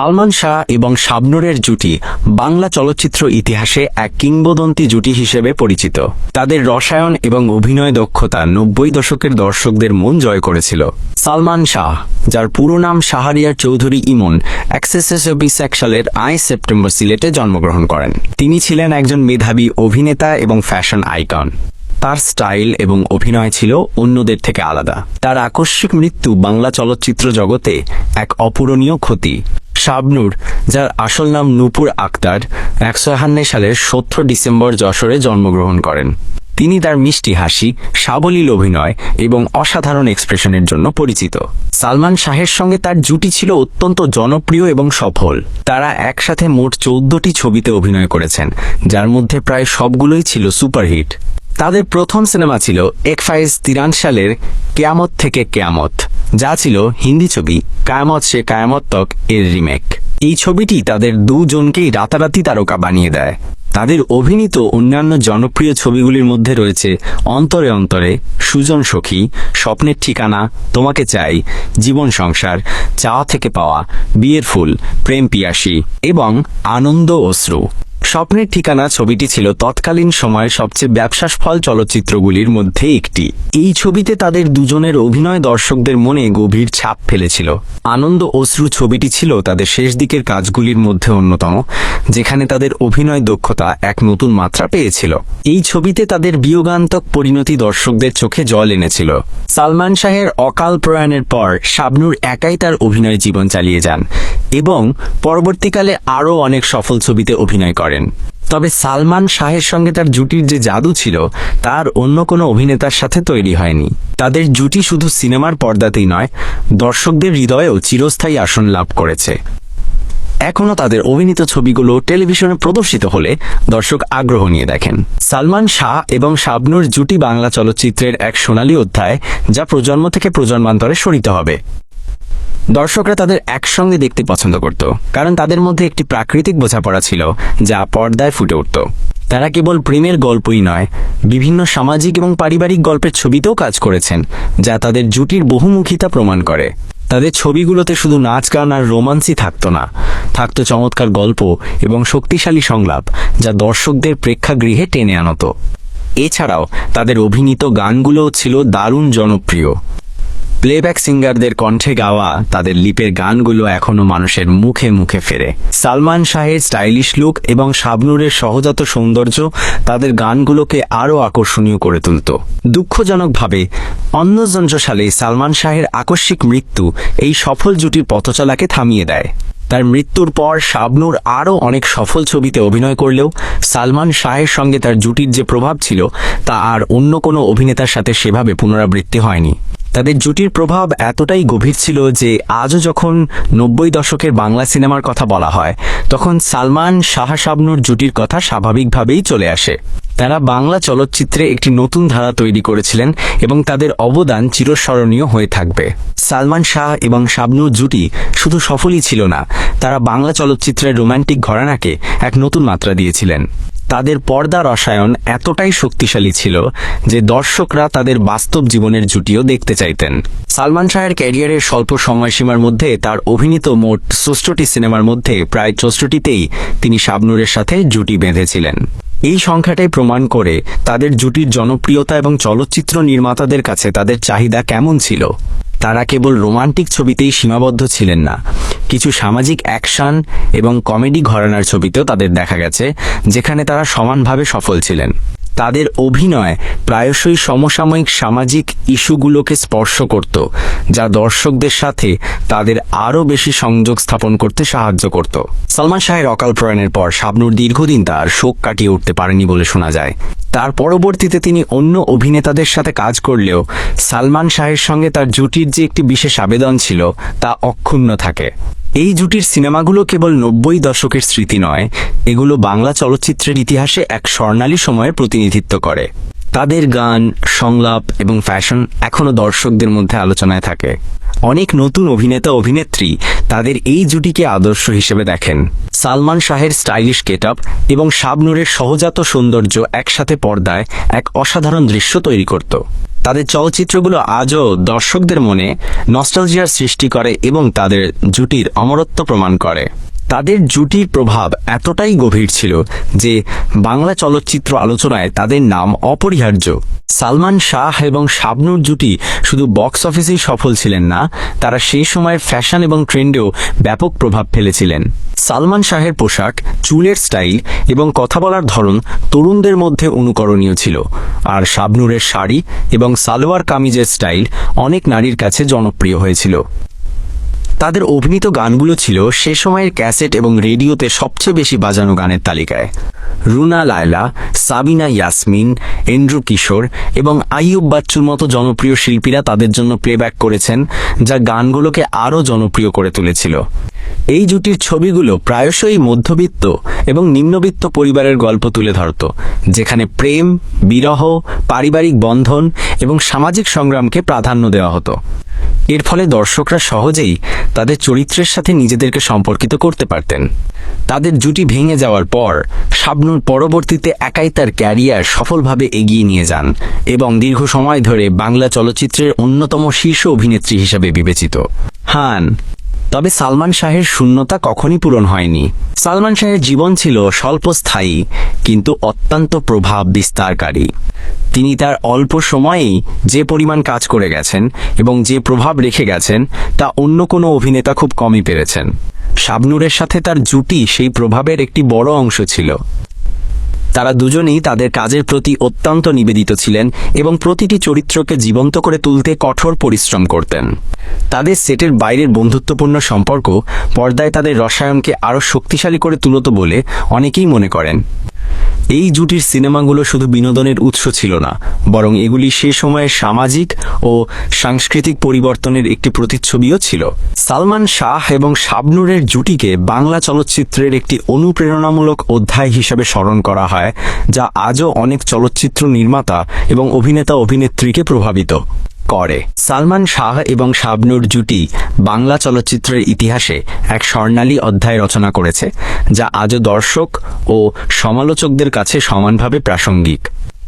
সালমান শাহ এবং শাবনুরের জুটি বাংলা চলচ্চিত্র ইতিহাসে এক কিংবদন্তি জুটি হিসেবে পরিচিত। তাদের রসায়ন এবং অভিনয় দক্ষতা নব্বই দশকের দর্শকদের মন জয় করেছিল। সালমান শাহ, যার পুরো নাম শাহরিয়ার চৌধুরী ইমন অ্যাক্সেসেসবিস এক সালের আই সেপ্টেম্বর সিলেটে জন্মগ্রহণ করেন। তিনি ছিলেন একজন মেধাবী অভিনেতা এবং ফ্যাশন আইকন। তার স্টাইল এবং অভিনয় ছিল অন্যদের থেকে আলাদা। তার আকস্মিক মৃত্যু বাংলা চলচ্চিত্র জগতে এক অপূরণীয় ক্ষতি। শাবনুর, যার আসল নাম নূপুর আক্তার, একশো একান্ন সালের সত্তর ডিসেম্বর যশোরে জন্মগ্রহণ করেন। তিনি তার মিষ্টি হাসি, সাবলীল অভিনয় এবং অসাধারণ এক্সপ্রেশনের জন্য পরিচিত। সালমান শাহের সঙ্গে তার জুটি ছিল অত্যন্ত জনপ্রিয় এবং সফল। তারা একসাথে মোট চৌদ্দটি ছবিতে অভিনয় করেছেন, যার মধ্যে প্রায় সবগুলোই ছিল সুপারহিট। তাদের প্রথম সিনেমা ছিল একফাইজ তিরান সালের কেয়ামত থেকে কেয়ামত, যা ছিল হিন্দি ছবি। কায়ামত সে কায়ামত তক এর রিমেক। এই ছবিটি তাদের দুজনকেই রাতারাতি তারকা বানিয়ে দেয়। তাদের অভিনীত অন্যান্য জনপ্রিয় ছবিগুলির মধ্যে রয়েছে অন্তরে অন্তরে সুজন সখী, স্বপ্নের ঠিকানা, তোমাকে চাই, জীবন সংসার, চাওয়া থেকে পাওয়া, বিয়ের ফুল, প্রেম পিয়াসী এবং আনন্দ অশ্রু। স্বপ্নের ঠিকানা ছবিটি ছিল তৎকালীন সময়ের সবচেয়ে ব্যবসাসফল চলচ্চিত্রগুলির মধ্যে একটি। এই ছবিতে তাদের দুজনের অভিনয় দর্শকদের মনে গভীর ছাপ ফেলেছিল। আনন্দ অশ্রু ছবিটি ছিল তাদের শেষ দিকের কাজগুলির মধ্যে অন্যতম, যেখানে তাদের অভিনয় দক্ষতা এক নতুন মাত্রা পেয়েছিল। এই ছবিতে তাদের বিয়োগান্তক পরিণতি দর্শকদের চোখে জল এনেছিল। সালমান শাহের অকাল প্রয়াণের পর শাবনুর একাই তার অভিনয় জীবন চালিয়ে যান এবং পরবর্তীকালে আরও অনেক সফল ছবিতে অভিনয় করেন। তবে সালমান শাহের সঙ্গে তার জুটির যে জাদু ছিল, তার অন্য কোনো অভিনেতার সাথে তৈরি হয়নি। তাদের জুটি শুধু সিনেমার পর্দাতেই নয়, দর্শকদের হৃদয়েও চিরস্থায়ী আসন লাভ করেছে। এখনও তাদের অভিনীত ছবিগুলো টেলিভিশনে প্রদর্শিত হলে দর্শক আগ্রহ নিয়ে দেখেন। সালমান শাহ এবং শাবনুর জুটি বাংলা চলচ্চিত্রের এক সোনালী অধ্যায়, যা প্রজন্ম থেকে প্রজন্মান্তরে সরিত হবে। দর্শকরা তাদের একসঙ্গে দেখতে পছন্দ করত, কারণ তাদের মধ্যে একটি প্রাকৃতিক বোঝাপড়া ছিল যা পর্দায় ফুটে উঠত। তারা কেবল প্রেমের গল্পই নয়, বিভিন্ন সামাজিক এবং পারিবারিক গল্পের ছবিতেও কাজ করেছেন, যা তাদের জুটির বহুমুখিতা প্রমাণ করে। তাদের ছবিগুলোতে শুধু নাচ গান আর রোমান্সই থাকতো না, থাকতো চমৎকার গল্প এবং শক্তিশালী সংলাপ, যা দর্শকদের প্রেক্ষাগৃহে টেনে আনত। এছাড়াও তাদের অভিনীত গানগুলোও ছিল দারুণ জনপ্রিয়। প্লেব্যাক সিঙ্গারদের কণ্ঠে গাওয়া তাদের লিপের গানগুলো এখনও মানুষের মুখে মুখে ফেরে। সালমান শাহের স্টাইলিশ লুক এবং শাবনুরের সহজাত সৌন্দর্য তাদের গানগুলোকে আরও আকর্ষণীয় করে তুলত। দুঃখজনকভাবে অন্যযন্ত্র সালে সালমান শাহের আকস্মিক মৃত্যু এই সফল জুটির পথচলাকে থামিয়ে দেয়। তার মৃত্যুর পর শাবনুর আরও অনেক সফল ছবিতে অভিনয় করলেও সালমান শাহের সঙ্গে তার জুটির যে প্রভাব ছিল তা আর অন্য কোনো অভিনেতার সাথে সেভাবে পুনরাবৃত্তি হয়নি। তাদের জুটির প্রভাব এতটাই গভীর ছিল যে আজও যখন নব্বই দশকের বাংলা সিনেমার কথা বলা হয়, তখন সালমান শাহ শাবনুর জুটির কথা স্বাভাবিকভাবেই চলে আসে। তারা বাংলা চলচ্চিত্রে একটি নতুন ধারা তৈরি করেছিলেন এবং তাদের অবদান চিরস্মরণীয় হয়ে থাকবে। সালমান শাহ এবং শাবনুর জুটি শুধু সফলই ছিল না, তারা বাংলা চলচ্চিত্রের রোমান্টিক ঘরানাকে এক নতুন মাত্রা দিয়েছিলেন। তাদের পর্দা রসায়ন এতটাই শক্তিশালী ছিল যে দর্শকরা তাদের বাস্তব জীবনের জুটিও দেখতে চাইতেন। সালমান শাহের ক্যারিয়ারের স্বল্প সময়সীমার মধ্যে তার অভিনীত মোট ষষ্ঠটি সিনেমার মধ্যে প্রায় চৌষ্ঠটিতেই তিনি শাবনুরের সাথে জুটি বেঁধেছিলেন। এই সংখ্যাটাই প্রমাণ করে তাদের জুটির জনপ্রিয়তা এবং চলচ্চিত্র নির্মাতাদের কাছে তাদের চাহিদা কেমন ছিল। তারা কেবল রোমান্টিক ছবিতেই সীমাবদ্ধ ছিলেন না। কিছু সামাজিক অ্যাকশন এবং কমেডি ঘরানার ছবিতেও তাদের দেখা গেছে, যেখানে তারা সমানভাবে সফল ছিলেন। তাদের অভিনয় প্রায়শই সমসাময়িক সামাজিক ইস্যুগুলোকে স্পর্শ করত, যা দর্শকদের সাথে তাদের আরও বেশি সংযোগ স্থাপন করতে সাহায্য করত। সালমান শাহের অকাল প্রয়াণের পর শাবনুর দীর্ঘদিন তার শোক কাটিয়ে উঠতে পারেনি বলে শোনা যায়। তার পরবর্তীতে তিনি অন্য অভিনেতাদের সাথে কাজ করলেও সালমান শাহের সঙ্গে তার জুটির যে একটি বিশেষ আবেদন ছিল, তা অক্ষুণ্ণ থাকে। এই জুটির সিনেমাগুলো কেবল নব্বই দশকের স্মৃতি নয়, এগুলো বাংলা চলচ্চিত্রের ইতিহাসে এক স্বর্ণালী সময়ের প্রতিনিধিত্ব করে। তাদের গান, সংলাপ এবং ফ্যাশন এখনও দর্শকদের মধ্যে আলোচনায় থাকে। অনেক নতুন অভিনেতা, অভিনেত্রী তাদের এই জুটিকে আদর্শ হিসেবে দেখেন। সালমান শাহের স্টাইলিশ গেটআপ এবং শাবনুরের সহজাত সৌন্দর্য একসাথে পর্দায় এক অসাধারণ দৃশ্য তৈরি করত। তাদের চলচ্চিত্রগুলো আজও দর্শকদের মনে নস্টালজিয়ার সৃষ্টি করে এবং তাদের জুটির অমরত্ব প্রমাণ করে। তাদের জুটির প্রভাব এতটাই গভীর ছিল যে বাংলা চলচ্চিত্র আলোচনায় তাদের নাম অপরিহার্য। সালমান শাহ এবং শাবনুর জুটি শুধু বক্স অফিসেই সফল ছিলেন না, তারা সেই সময়ের ফ্যাশন এবং ট্রেন্ডেও ব্যাপক প্রভাব ফেলেছিলেন। সালমান শাহের পোশাক, চুলের স্টাইল এবং কথা বলার ধরন তরুণদের মধ্যে অনুকরণীয় ছিল। আর শাবনুরের শাড়ি এবং সালোয়ার কামিজের স্টাইল অনেক নারীর কাছে জনপ্রিয় হয়েছিল। তাদের অভিনীত গানগুলো ছিল সে সময়ের ক্যাসেট এবং রেডিওতে সবচেয়ে বেশি বাজানো গানের তালিকায়। রুনা লায়লা, সাবিনা ইয়াসমিন এন্ড্রু কিশোর এবং আইয়ুব বাচ্চুর মতো জনপ্রিয় শিল্পীরা তাদের জন্য প্লেব্যাক করেছেন, যা গানগুলোকে আরও জনপ্রিয় করে তুলেছিল। এই জুটির ছবিগুলো প্রায়শই মধ্যবিত্ত এবং নিম্নবিত্ত পরিবারের গল্প তুলে ধরত, যেখানে প্রেম, বিরহ, পারিবারিক বন্ধন এবং সামাজিক সংগ্রামকে প্রাধান্য দেওয়া হতো। এর ফলে দর্শকরা সহজেই তাদের চরিত্রের সাথে নিজেদেরকে সম্পর্কিত করতে পারতেন। তাদের জুটি ভেঙে যাওয়ার পর শাবনুর পরবর্তীতে একাই তার ক্যারিয়ার সফলভাবে এগিয়ে নিয়ে যান এবং দীর্ঘ সময় ধরে বাংলা চলচ্চিত্রের অন্যতম শীর্ষ অভিনেত্রী হিসাবে বিবেচিত। হান তবে সালমান শাহের শূন্যতা কখনই পূরণ হয়নি। সালমান শাহের জীবন ছিল স্বল্পস্থায়ী, কিন্তু অত্যন্ত প্রভাব বিস্তারকারী। তিনি তার অল্প সময়েই যে পরিমাণ কাজ করে গেছেন এবং যে প্রভাব রেখে গেছেন, তা অন্য কোনো অভিনেতা খুব কমই পেরেছেন। শাবনুরের সাথে তার জুটি সেই প্রভাবের একটি বড় অংশ ছিল। তারা দুজনেই তাদের কাজের প্রতি অত্যন্ত নিবেদিত ছিলেন এবং প্রতিটি চরিত্রকে জীবন্ত করে তুলতে কঠোর পরিশ্রম করতেন। তাদের সেটের বাইরের বন্ধুত্বপূর্ণ সম্পর্ক পর্দায় তাদের রসায়নকে আরও শক্তিশালী করে তুলত বলে অনেকেই মনে করেন। এই জুটির সিনেমাগুলো শুধু বিনোদনের উৎস ছিল না, বরং এগুলি সে সময়ের সামাজিক ও সাংস্কৃতিক পরিবর্তনের একটি প্রতিচ্ছবিও ছিল। সালমান শাহ এবং শাবনুরের জুটিকে বাংলা চলচ্চিত্রের একটি অনুপ্রেরণামূলক অধ্যায় হিসেবে স্মরণ করা হয়, যা আজও অনেক চলচ্চিত্র নির্মাতা এবং অভিনেতা অভিনেত্রীকে প্রভাবিত। করে। সালমান শাহ এবং শাবনুর জুটি বাংলা চলচ্চিত্রের ইতিহাসে এক স্বর্ণালী অধ্যায় রচনা করেছে, যা আজও দর্শক ও সমালোচকদের কাছে সমানভাবে প্রাসঙ্গিক।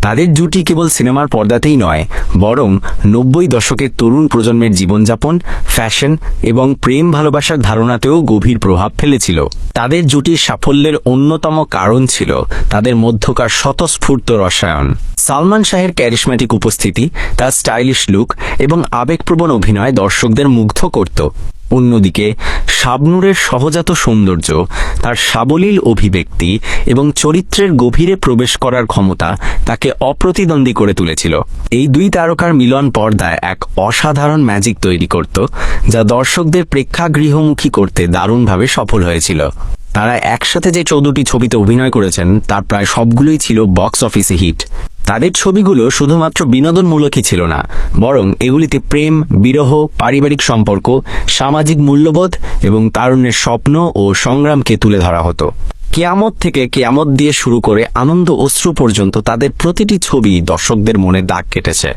তাদের জুটি কেবল সিনেমার পর্দাতেই নয়, বরং নব্বই দশকের তরুণ প্রজন্মের জীবনযাপন, ফ্যাশন এবং প্রেম ভালোবাসার ধারণাতেও গভীর প্রভাব ফেলেছিল। তাদের জুটির সাফল্যের অন্যতম কারণ ছিল তাদের মধ্যকার স্বতঃস্ফূর্ত রসায়ন। সালমান শাহের ক্যারিশম্যাটিক উপস্থিতি, তার স্টাইলিশ লুক এবং আবেগপ্রবণ অভিনয় দর্শকদের মুগ্ধ করত। অন্যদিকে, শাবনুরের সহজাত সৌন্দর্য, তার সাবলীল অভিব্যক্তি এবং চরিত্রের গভীরে প্রবেশ করার ক্ষমতা তাকে অপ্রতিদ্বন্দ্বী করে তুলেছিল। এই দুই তারকার মিলন পর্দায় এক অসাধারণ ম্যাজিক তৈরি করত, যা দর্শকদের প্রেক্ষাগৃহমুখী করতে দারুণভাবে সফল হয়েছিল। তারা একসাথে যে চৌদ্দটি ছবিতে অভিনয় করেছেন, তার প্রায় সবগুলোই ছিল বক্স অফিসে হিট তাদের ছবিগুলো শুধুমাত্র বিনোদনমূলকই ছিল না, বরং এগুলিতে প্রেম, বিরহ, পারিবারিক সম্পর্ক, সামাজিক মূল্যবোধ এবং তারুণ্যের স্বপ্ন ও সংগ্রামকে তুলে ধরা হতো। কেয়ামত থেকে কেয়ামত দিয়ে শুরু করে আনন্দ অশ্রু পর্যন্ত তাদের প্রতিটি ছবি দর্শকদের মনে দাগ কেটেছে।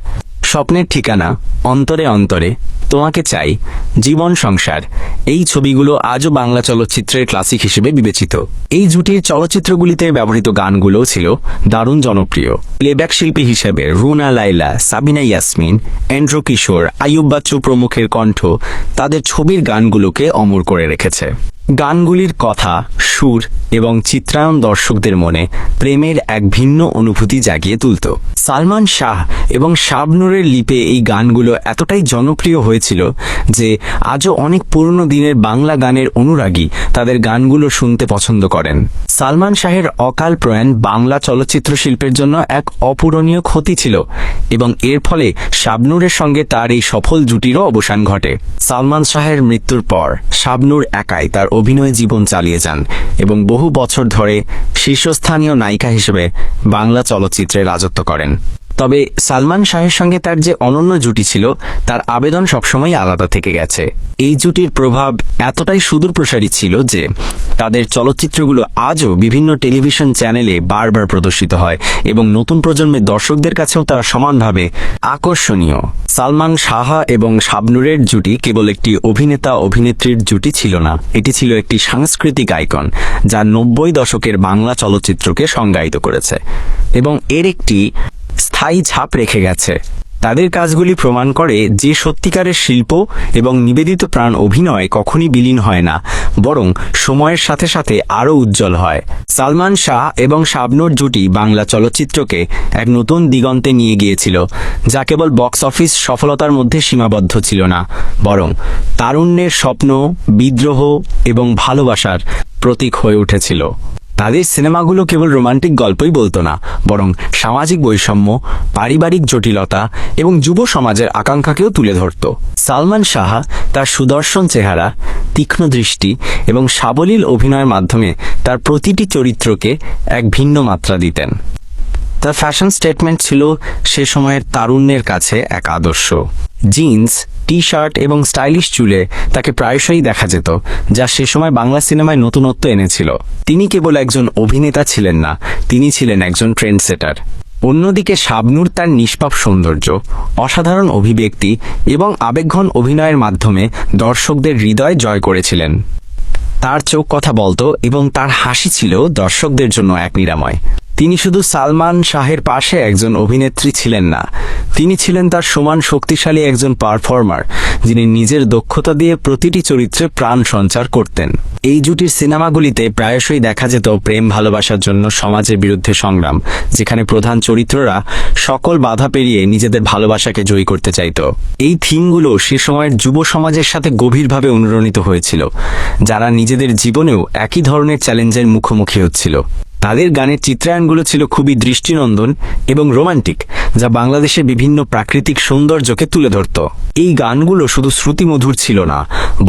স্বপ্নের ঠিকানা, অন্তরে অন্তরে, তোমাকে চাই, জীবন সংসার। এই ছবিগুলো আজও বাংলা চলচ্চিত্রের ক্লাসিক হিসেবে বিবেচিত। এই জুটির চলচ্চিত্রগুলিতে ব্যবহৃত গানগুলোও ছিল দারুণ জনপ্রিয়। প্লেব্যাক শিল্পী হিসেবে রুনা লাইলা সাবিনা ইয়াসমিন, এন্ড্রো কিশোর আয়ুব বাচ্চু প্রমুখের কণ্ঠ তাদের ছবির গানগুলোকে অমর করে রেখেছে। গানগুলির কথা, সুর এবং চিত্রায়ন দর্শকদের মনে প্রেমের এক ভিন্ন অনুভূতি জাগিয়ে তুলত। সালমান শাহ এবং শাবনুরের লিপে এই গানগুলো এতটাই জনপ্রিয় হয়েছিল যে আজও অনেক পুরনো দিনের বাংলা গানের অনুরাগী তাদের গানগুলো শুনতে পছন্দ করেন। সালমান শাহের অকাল প্রয়াণ বাংলা চলচ্চিত্র শিল্পের জন্য এক অপূরণীয় ক্ষতি ছিল এবং এর ফলে শাবনুরের সঙ্গে তার এই সফল জুটিরও অবসান ঘটে। সালমান শাহের মৃত্যুর পর শাবনুর একাই তার অভিনয় জীবন চালিয়ে যান এবং বহু বছর ধরে শীর্ষস্থানীয় নায়িকা হিসেবে বাংলা চলচ্চিত্রে রাজত্ব করেন। তবে সালমান শাহের সঙ্গে তার যে অনন্য জুটি ছিল, তার আবেদন সবসময় আলাদা থেকে গেছে। এই জুটির প্রভাব এতটাই সুদূর প্রসারী ছিল যে, তাদের চলচ্চিত্রগুলো আজও বিভিন্ন টেলিভিশন চ্যানেলে বারবার প্রদর্শিত হয় এবং নতুন প্রজন্মের দর্শকদের কাছেও তারা সমানভাবে আকর্ষণীয়। সালমান সাহা এবং শাবনুরের জুটি কেবল একটি অভিনেতা অভিনেত্রীর জুটি ছিল না, এটি ছিল একটি সাংস্কৃতিক আইকন, যা নব্বই দশকের বাংলা চলচ্চিত্রকে সংজ্ঞায়িত করেছে। এবং এর একটি স্থায়ী ছাপ রেখে গেছে। তাদের কাজগুলি প্রমাণ করে যে সত্যিকারের শিল্প এবং নিবেদিত প্রাণ অভিনয় কখনই বিলীন হয় না, বরং সময়ের সাথে সাথে আরও উজ্জ্বল হয়। সালমান শাহ এবং শাবনুর জুটি বাংলা চলচ্চিত্রকে এক নতুন দিগন্তে নিয়ে গিয়েছিল, যা কেবল বক্স অফিস সফলতার মধ্যে সীমাবদ্ধ ছিল না, বরং তারুণ্যের স্বপ্ন, বিদ্রোহ এবং ভালোবাসার প্রতীক হয়ে উঠেছিল। তাদের সিনেমাগুলো কেবল রোমান্টিক গল্পই বলতো না, বরং সামাজিক বৈষম্য, পারিবারিক জটিলতা এবং যুব সমাজের আকাঙ্ক্ষাকেও তুলে ধরত। সালমান সাহা তার সুদর্শন চেহারা, তীক্ষ্ণ দৃষ্টি এবং সাবলীল অভিনয়ের মাধ্যমে তার প্রতিটি চরিত্রকে এক ভিন্ন মাত্রা দিতেন। তার ফ্যাশন স্টেটমেন্ট ছিল সে সময়ের তারুণ্যের কাছে এক আদর্শ। জিন্স টি শার্ট এবং স্টাইলিশ চুলে তাকে প্রায়শই দেখা যেত, যা সে সময় বাংলা সিনেমায় নতুনত্ব এনেছিল। তিনি কেবল একজন অভিনেতা ছিলেন না, তিনি ছিলেন একজন ট্রেন্ড সেটার অন্যদিকে শাবনুর তার নিষ্পাপ সৌন্দর্য, অসাধারণ অভিব্যক্তি এবং আবেগঘন অভিনয়ের মাধ্যমে দর্শকদের হৃদয় জয় করেছিলেন। তার চোখ কথা বলতো এবং তার হাসি ছিল দর্শকদের জন্য এক নিরাময়। তিনি শুধু সালমান শাহের পাশে একজন অভিনেত্রী ছিলেন না, তিনি ছিলেন তার সমান শক্তিশালী একজন পারফর্মার, যিনি নিজের দক্ষতা দিয়ে প্রতিটি চরিত্রে প্রাণ সঞ্চার করতেন। এই জুটির সিনেমাগুলিতে প্রায়শই দেখা যেত প্রেম ভালোবাসার জন্য সমাজের বিরুদ্ধে সংগ্রাম, যেখানে প্রধান চরিত্ররা সকল বাধা পেরিয়ে নিজেদের ভালোবাসাকে জয়ী করতে চাইত। এই থিমগুলো সে সময়ের যুব সমাজের সাথে গভীরভাবে অনুরণিত হয়েছিল, যারা নিজেদের জীবনেও একই ধরনের চ্যালেঞ্জের মুখোমুখি হচ্ছিল। তাদের গানের চিত্রায়নগুলো ছিল খুবই দৃষ্টিনন্দন এবং রোমান্টিক, যা বাংলাদেশের বিভিন্ন প্রাকৃতিক সৌন্দর্যকে তুলে ধরত। এই গানগুলো শুধু শ্রুতিমধুর ছিল না,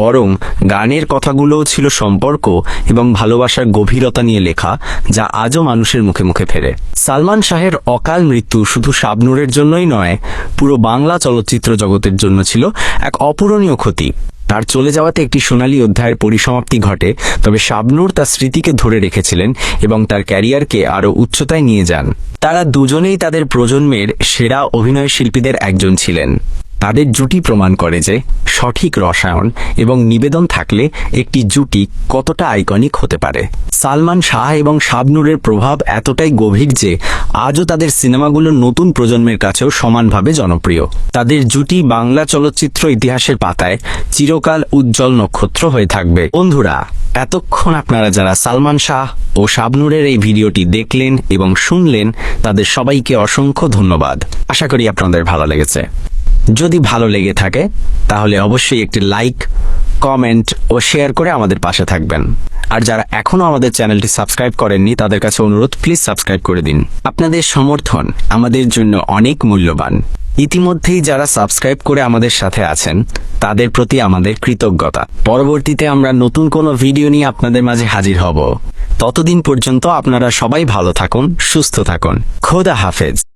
বরং গানের কথাগুলোও ছিল সম্পর্ক এবং ভালোবাসার গভীরতা নিয়ে লেখা, যা আজও মানুষের মুখে মুখে ফেরে। সালমান শাহের অকাল মৃত্যু শুধু শাবনুরের জন্যই নয়, পুরো বাংলা চলচ্চিত্র জগতের জন্য ছিল এক অপূরণীয় ক্ষতি। তার চলে যাওয়াতে একটি সোনালী অধ্যায়ের পরিসমাপ্তি ঘটে, তবে শাবনুর তার স্মৃতিকে ধরে রেখেছিলেন এবং তার ক্যারিয়ারকে আরও উচ্চতায় নিয়ে যান। তারা দুজনেই তাদের প্রজন্মের সেরা অভিনয় শিল্পীদের একজন ছিলেন। তাদের জুটি প্রমাণ করে যে সঠিক রসায়ন এবং নিবেদন থাকলে একটি জুটি কতটা আইকনিক হতে পারে। সালমান শাহ এবং শাবনুরের প্রভাব এতটাই গভীর যে আজও তাদের সিনেমাগুলো নতুন প্রজন্মের কাছেও সমানভাবে জনপ্রিয়। তাদের জুটি বাংলা চলচ্চিত্র ইতিহাসের পাতায় চিরকাল উজ্জ্বল নক্ষত্র হয়ে থাকবে। বন্ধুরা, এতক্ষণ আপনারা যারা সালমান শাহ ও শাবনুরের এই ভিডিওটি দেখলেন এবং শুনলেন, তাদের সবাইকে অসংখ্য ধন্যবাদ। আশা করি আপনাদের ভালো লেগেছে। যদি ভালো লেগে থাকে, তাহলে অবশ্যই একটি লাইক কমেন্ট ও শেয়ার করে আমাদের পাশে থাকবেন। আর যারা এখনও আমাদের চ্যানেলটি সাবস্ক্রাইব করেননি, তাদের কাছে অনুরোধ প্লিজ সাবস্ক্রাইব করে দিন। আপনাদের সমর্থন আমাদের জন্য অনেক মূল্যবান। ইতিমধ্যেই যারা সাবস্ক্রাইব করে আমাদের সাথে আছেন, তাদের প্রতি আমাদের কৃতজ্ঞতা। পরবর্তীতে আমরা নতুন কোনো ভিডিও নিয়ে আপনাদের মাঝে হাজির হব। ততদিন পর্যন্ত আপনারা সবাই ভালো থাকুন, সুস্থ থাকুন। খোদা হাফেজ।